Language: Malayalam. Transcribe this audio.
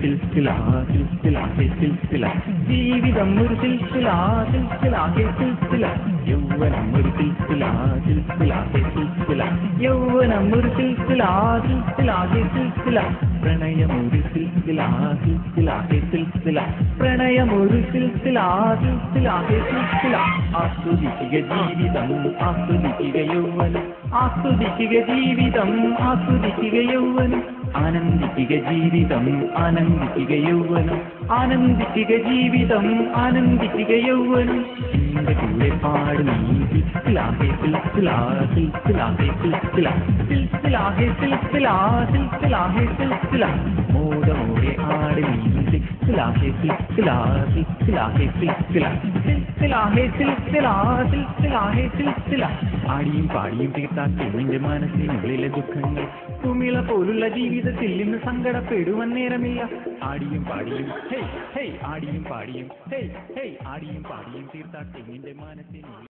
സിൽസില സിൽസില സിൽസില. ജീവിതം ഒരു സിൽസില സിൽസില സിൽസില. യൗവനം ഒരു സിൽസില സിൽസില സിൽസില. യൗവനം ഒരു സിൽസില സിൽസില സിൽസില. പ്രണയം ഒരു സിൽസില സിൽസില സിൽസില. പ്രണയം ഒരു സിൽസില സിൽസില ആസ്വദിക്കുക ജീവിതം ആസ്വദിക്കുക ജീവിതം ആസ്വദിക്കുക യൗവനം. ആനന്ദിക്കുക ജീവിതം ആനന്ദിക്കുക യൗവനം. ആനന്ദിക്കുക ജീവിതം ആനന്ദിക്കുക യൗവനം. എന്റെ കൂടെ പാടും സിൽസിലാഹേ സിൽസിലാ സിൽസിലാഹേ സിൽസില സിൽസിലാഹേ സിൽസിലാ സിൽസിലാഹേ സിൽസിലാ മോദമോടെ ആട് ആടിയും പാടിയും തീർത്താക്കി നിന്റെ മനസ്സിനുള്ളിലെ ദുഃഖങ്ങൾ. കുമിള പോലുള്ള ജീവിതത്തിൽ ഇന്ന് സങ്കടപ്പെടുവാൻ നേരമില്ല. ആടിയും പാടിയും ഹേയ് ഹേയ് ആടിയും പാടിയും ഹേയ് ഹേയ് ആടിയും പാടിയും തീർത്താക്കി നിന്റെ മനസ്സിനുള്ളിൽ